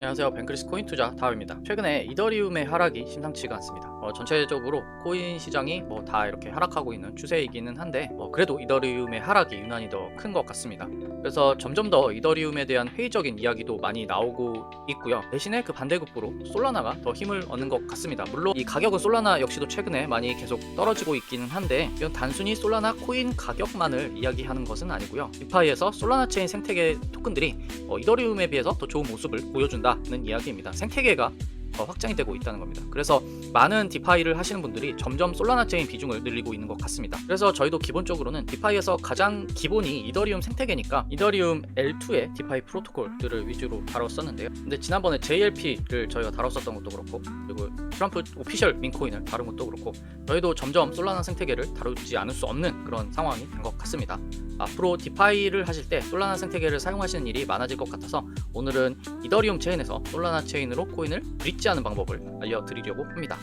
안녕하세요. 뱅크리스 코인 투자 다음입니다. 최근에 이더리움의 하락이 심상치가 않습니다. 어, 전체적으로 코인 시장이 뭐 다 이렇게 하락하고 있는 추세이기는 한데 어, 그래도 이더리움의 하락이 유난히 더 큰 것 같습니다. 그래서 점점 더 이더리움에 대한 회의적인 이야기도 많이 나오고 있고요. 대신에 그 반대급부로 솔라나가 더 힘을 얻는 것 같습니다. 물론 이 가격은 솔라나 역시도 최근에 많이 계속 떨어지고 있기는 한데 이건 단순히 솔라나 코인 가격만을 이야기하는 것은 아니고요. 디파이에서 솔라나 체인 생태계 토큰들이 어, 이더리움에 비해서 더 좋은 모습을 보여준다는 이야기입니다. 생태계가 더 확장이 되고 있다는 겁니다. 그래서 많은 디파이를 하시는 분들이 점점 솔라나 체인 비중을 늘리고 있는 것 같습니다. 그래서 저희도 기본적으로는 디파이에서 가장 기본이 이더리움 생태계니까 이더리움 L2의 디파이 프로토콜들을 위주로 다뤘었는데요. 근데 지난번에 JLP를 저희가 다뤘었던 것도 그렇고 그리고 트럼프 오피셜 민코인을 다룬 것도 그렇고 저희도 점점 솔라나 생태계를 다루지 않을 수 없는 그런 상황이 된 것 같습니다. 앞으로 디파이를 하실 때 솔라나 생태계를 사용하시는 일이 많아질 것 같아서 오늘은 이더리움 체인에서 솔라나 체인으로 코인을 브릿지하는 방법을 알려드리려고 합니다.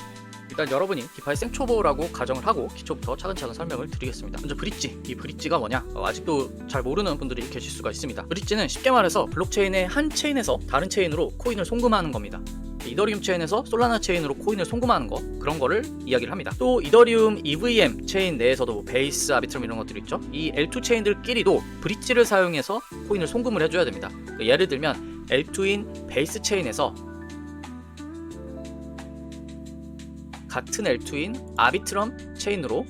일단 여러분이 디파이 생초보라고 가정을 하고 기초부터 차근차근 설명을 드리겠습니다. 먼저 브릿지, 이 브릿지가 뭐냐? 어, 아직도 잘 모르는 분들이 계실 수가 있습니다. 브릿지는 쉽게 말해서 블록체인의 한 체인에서 다른 체인으로 코인을 송금하는 겁니다. 이더리움 체인에서 솔라나 체인으로 코인을 송금하는 거 그런 거를 이야기를 합니다. 또 이더리움 EVM 체인 내에서도 베이스, 아비트럼 이런 것들 있죠. 이 L2 체인들끼리도 브릿지를 사용해서 코인을 송금을 해줘야 됩니다. 그러니까 예를 들면 L2인 베이스 체인에서 같은 L2인 아비트럼 체인으로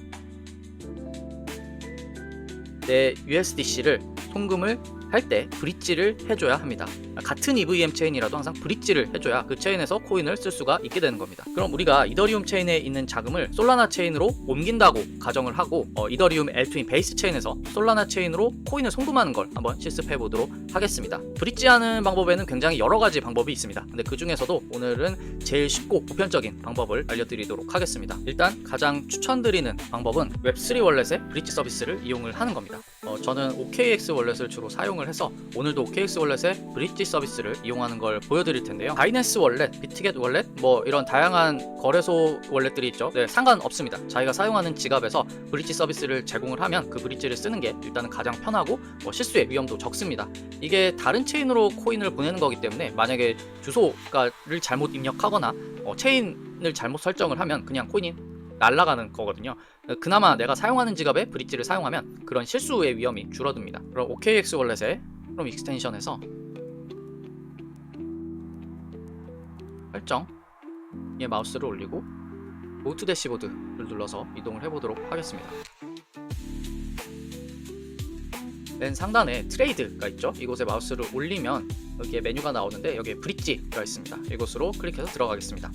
내 USDC를 송금을 할 때 브릿지를 해줘야 합니다. 같은 EVM 체인이라도 항상 브릿지를 해줘야 그 체인에서 코인을 쓸 수가 있게 되는 겁니다. 그럼 우리가 이더리움 체인에 있는 자금을 솔라나 체인으로 옮긴다고 가정을 하고 어, 이더리움 L2인 베이스 체인에서 솔라나 체인으로 코인을 송금하는 걸 한번 실습해 보도록 하겠습니다. 브릿지하는 방법에는 굉장히 여러 가지 방법이 있습니다. 근데 그 중에서도 오늘은 제일 쉽고 보편적인 방법을 알려드리도록 하겠습니다. 일단 가장 추천드리는 방법은 웹3 월렛의 브릿지 서비스를 이용을 하는 겁니다. 어, 저는 OKX 월렛을 주로 사용을 해서 오늘도 OKX 월렛의 브릿지 서비스를 이용하는 걸 보여드릴 텐데요. 바이낸스 월렛, 비트겟 월렛, 뭐 이런 다양한 거래소 월렛들이 있죠. 네, 상관없습니다. 자기가 사용하는 지갑에서 브릿지 서비스를 제공을 하면 그 브릿지를 쓰는 게 일단은 가장 편하고 뭐 실수의 위험도 적습니다. 이게 다른 체인으로 코인을 보내는 거기 때문에 만약에 주소가를 잘못 입력하거나 어, 체인을 잘못 설정을 하면 그냥 코인이 날아가는 거거든요. 그나마 내가 사용하는 지갑에 브릿지를 사용하면 그런 실수의 위험이 줄어듭니다. 그럼 OKX 월렛의 그럼 익스텐션에서 설정 에 마우스를 올리고 고투 대시보드를 눌러서 이동을 해보도록 하겠습니다. 맨 상단에 트레이드가 있죠. 이곳에 마우스를 올리면 여기에 메뉴가 나오는데 여기에 브릿지가 있습니다. 이곳으로 클릭해서 들어가겠습니다.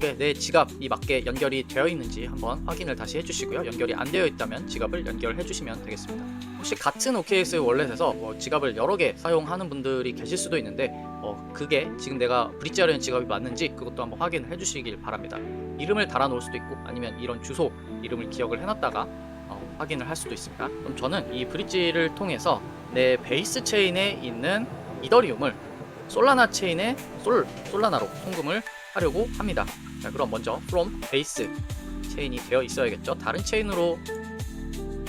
이게 내 지갑이 맞게 연결이 되어 있는지 한번 확인을 다시 해주시고요. 연결이 안 되어 있다면 지갑을 연결해 주시면 되겠습니다. 혹시 같은 OKX 월렛에서 뭐 지갑을 여러 개 사용하는 분들이 계실 수도 있는데 어, 그게 지금 내가 브릿지하려는 지갑이 맞는지 그것도 한번 확인을 해주시길 바랍니다. 이름을 달아놓을 수도 있고 아니면 이런 주소 이름을 기억을 해놨다가 어, 확인을 할 수도 있습니다. 그럼 저는 이 브릿지를 통해서 내 베이스 체인에 있는 이더리움을 솔라나 체인에 솔 솔라나로 송금을 하려고 합니다. 자, 그럼 먼저 from base 체인이 되어 있어야겠죠. 다른 체인으로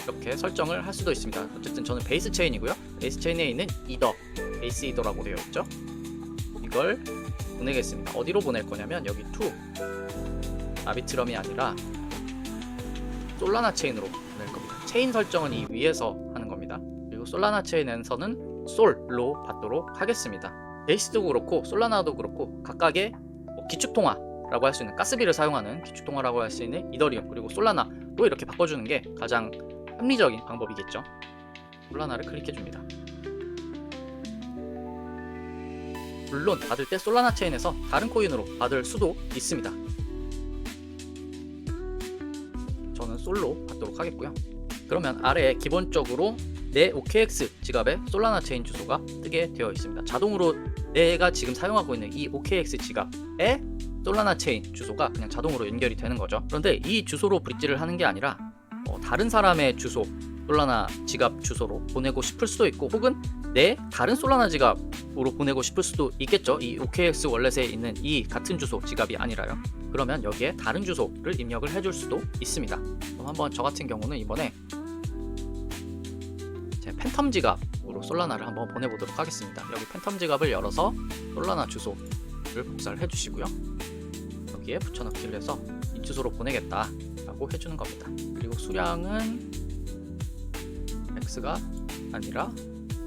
이렇게 설정을 할 수도 있습니다. 어쨌든 저는 베이스 체인이고요. 베이스 체인에 있는 이더, 베이스 이더라고 되어 있죠. 이걸 보내겠습니다. 어디로 보낼 거냐면 여기 to 아비트럼이 아니라 솔라나 체인으로 보낼 겁니다. 체인 설정은 이 위에서 하는 겁니다. 그리고 솔라나 체인에서는 솔로 받도록 하겠습니다. 베이스도 그렇고 솔라나도 그렇고 각각의 뭐 기축통화라고 할 수 있는 가스비를 사용하는 기축통화라고 할 수 있는 이더리움 그리고 솔라나로 이렇게 바꿔주는 게 가장 합리적인 방법이겠죠. 솔라나를 클릭해 줍니다. 물론 받을 때 솔라나 체인에서 다른 코인으로 받을 수도 있습니다. 저는 솔로 받도록 하겠고요. 그러면 아래에 기본적으로 내 OKX 지갑에 솔라나 체인 주소가 뜨게 되어 있습니다. 자동으로 내가 지금 사용하고 있는 이 OKX 지갑에 솔라나 체인 주소가 그냥 자동으로 연결이 되는 거죠. 그런데 이 주소로 브릿지를 하는 게 아니라 어, 다른 사람의 주소 솔라나 지갑 주소로 보내고 싶을 수도 있고 혹은 내 다른 솔라나 지갑으로 보내고 싶을 수도 있겠죠. 이 OKX 월렛에 있는 이 같은 주소 지갑이 아니라요. 그러면 여기에 다른 주소를 입력을 해줄 수도 있습니다. 그럼 한번 저 같은 경우는 이번에 제 팬텀 지갑으로 솔라나를 한번 보내보도록 하겠습니다. 여기 팬텀 지갑을 열어서 솔라나 주소를 복사를 해주시고요. 여기에 붙여넣기를 해서 이 주소로 보내겠다 라고 해주는 겁니다. 그리고 수량은 x가 아니라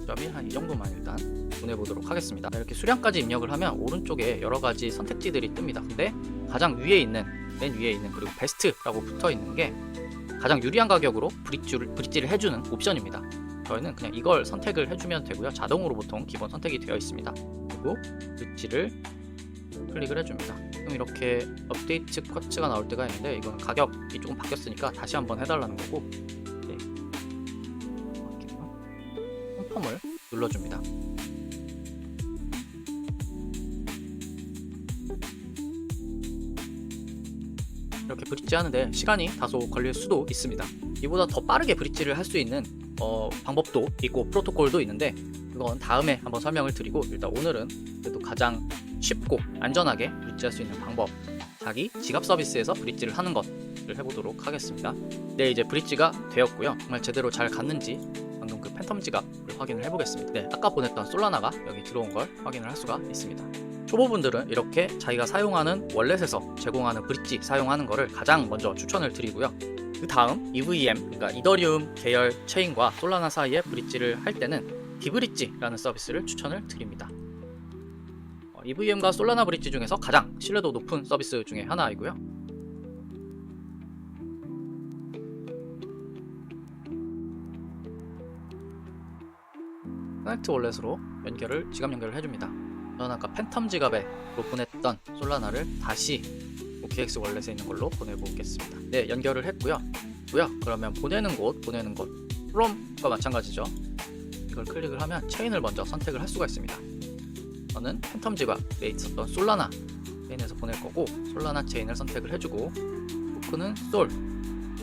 점이 한 이 정도만 일단 보내보도록 하겠습니다. 이렇게 수량까지 입력을 하면 오른쪽에 여러 가지 선택지들이 뜹니다. 근데 가장 위에 있는 맨 위에 있는 그리고 베스트라고 붙어 있는 게 가장 유리한 가격으로 브릿지를, 브릿지를 해주는 옵션입니다. 저희는 그냥 이걸 선택을 해주면 되고요. 자동으로 보통 기본 선택이 되어 있습니다. 그리고 브릿지를 클릭을 해줍니다. 그럼 이렇게 업데이트 쿼츠가 나올 때가 있는데 이건 가격이 조금 바뀌었으니까 다시 한번 해달라는 거고 네. 홈펌을 눌러줍니다. 브릿지 하는데 시간이 다소 걸릴 수도 있습니다. 이보다 더 빠르게 브릿지를 할 수 있는 어, 방법도 있고 프로토콜도 있는데 그건 다음에 한번 설명을 드리고 일단 오늘은 그래도 가장 쉽고 안전하게 브릿지할 수 있는 방법 자기 지갑 서비스에서 브릿지를 하는 것을 해보도록 하겠습니다. 네 이제 브릿지가 되었고요. 정말 제대로 잘 갔는지 방금 그 팬텀 지갑을 확인을 해보겠습니다. 네 아까 보냈던 솔라나가 여기 들어온 걸 확인을 할 수가 있습니다. 초보분들은 이렇게 자기가 사용하는 월렛에서 제공하는 브릿지 사용하는 것을 가장 먼저 추천을 드리고요. 그 다음 EVM, 그러니까 이더리움 계열 체인과 솔라나 사이에 브릿지를 할 때는 디브릿지라는 서비스를 추천을 드립니다. 어, EVM과 솔라나 브릿지 중에서 가장 신뢰도 높은 서비스 중에 하나이고요. 커넥트 월렛으로 연결을 지갑 연결을 해줍니다. 저는 아까 팬텀 지갑에 보냈던 솔라나를 다시 OKX 월렛에 있는 걸로 보내보겠습니다. 네, 연결을 했고요. 고요. 그러면 보내는 곳, 보내는 곳, from과 마찬가지죠. 이걸 클릭을 하면 체인을 먼저 선택을 할 수가 있습니다. 저는 팬텀 지갑에 있었던 솔라나 체인에서 보낼 거고 솔라나 체인을 선택을 해주고 토큰은 솔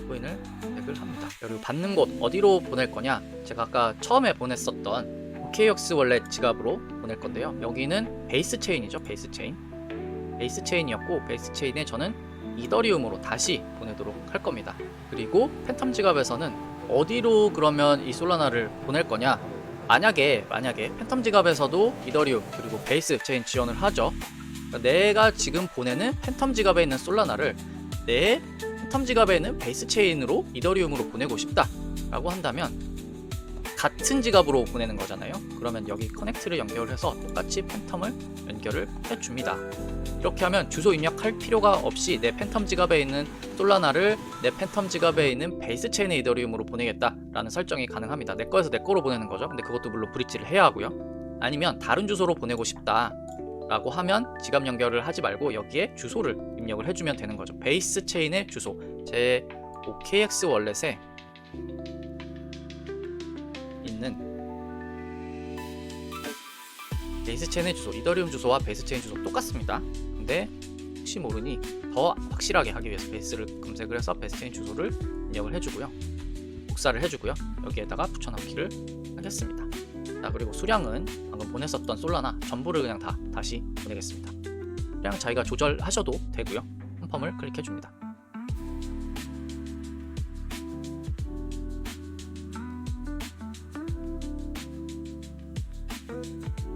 코인을 선택을 합니다. 그리고 받는 곳 어디로 보낼 거냐? 제가 아까 처음에 보냈었던 OKX 월렛 지갑으로 보낼 건데요. 여기는 베이스 체인이죠. 베이스 체인. 베이스 체인이었고 베이스 체인에 저는 이더리움으로 다시 보내도록 할 겁니다. 그리고 팬텀 지갑에서는 어디로 그러면 이 솔라나를 보낼 거냐? 만약에 만약에 팬텀 지갑에서도 이더리움 그리고 베이스 체인 지원을 하죠. 그러니까 내가 지금 보내는 팬텀 지갑에 있는 솔라나를 내 팬텀 지갑에 있는 베이스 체인으로 이더리움으로 보내고 싶다라고 한다면 같은 지갑으로 보내는 거잖아요. 그러면 여기 커넥트를 연결해서 똑같이 팬텀을 연결을 해줍니다. 이렇게 하면 주소 입력할 필요가 없이 내 팬텀 지갑에 있는 솔라나를 내 팬텀 지갑에 있는 베이스 체인의 이더리움으로 보내겠다라는 설정이 가능합니다. 내 거에서 내 거로 보내는 거죠. 근데 그것도 물론 브릿지를 해야 하고요. 아니면 다른 주소로 보내고 싶다 라고 하면 지갑 연결을 하지 말고 여기에 주소를 입력을 해주면 되는 거죠. 베이스 체인의 주소. 제 OKX 월렛에 있는 베이스 체인의 주소, 이더리움 주소와 베이스 체인 주소 똑같습니다. 근데 혹시 모르니 더 확실하게 하기 위해서 베이스를 검색을 해서 베이스 체인 주소를 입력을 해주고요. 복사를 해주고요. 여기에다가 붙여넣기를 하겠습니다. 자 그리고 수량은 방금 보냈었던 솔라나 전부를 그냥 다 다시 보내겠습니다. 수량 자기가 조절하셔도 되고요. 홈펌을 클릭해줍니다.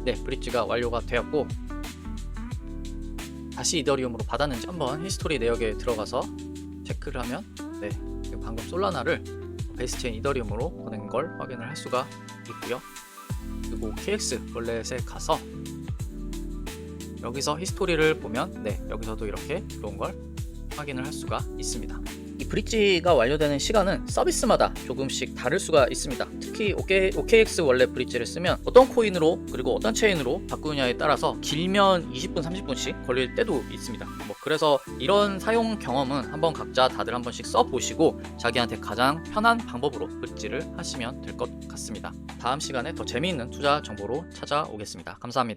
네, 브릿지가 완료가 되었고 다시 이더리움으로 받았는지 한번 히스토리 내역에 들어가서 체크를 하면 네, 방금 솔라나를 베이스 체인 이더리움으로 보낸 걸 확인을 할 수가 있고요. 그리고 KX 월렛에 가서 여기서 히스토리를 보면 네, 여기서도 이렇게 들어온 걸 확인을 할 수가 있습니다. 이 브릿지가 완료되는 시간은 서비스마다 조금씩 다를 수가 있습니다. 특히 OK, OKX 원래 브릿지를 쓰면 어떤 코인으로 그리고 어떤 체인으로 바꾸느냐에 따라서 길면 20분, 30분씩 걸릴 때도 있습니다. 뭐 그래서 이런 사용 경험은 한번 각자 다들 한 번씩 써보시고 자기한테 가장 편한 방법으로 브릿지를 하시면 될 것 같습니다. 다음 시간에 더 재미있는 투자 정보로 찾아오겠습니다. 감사합니다.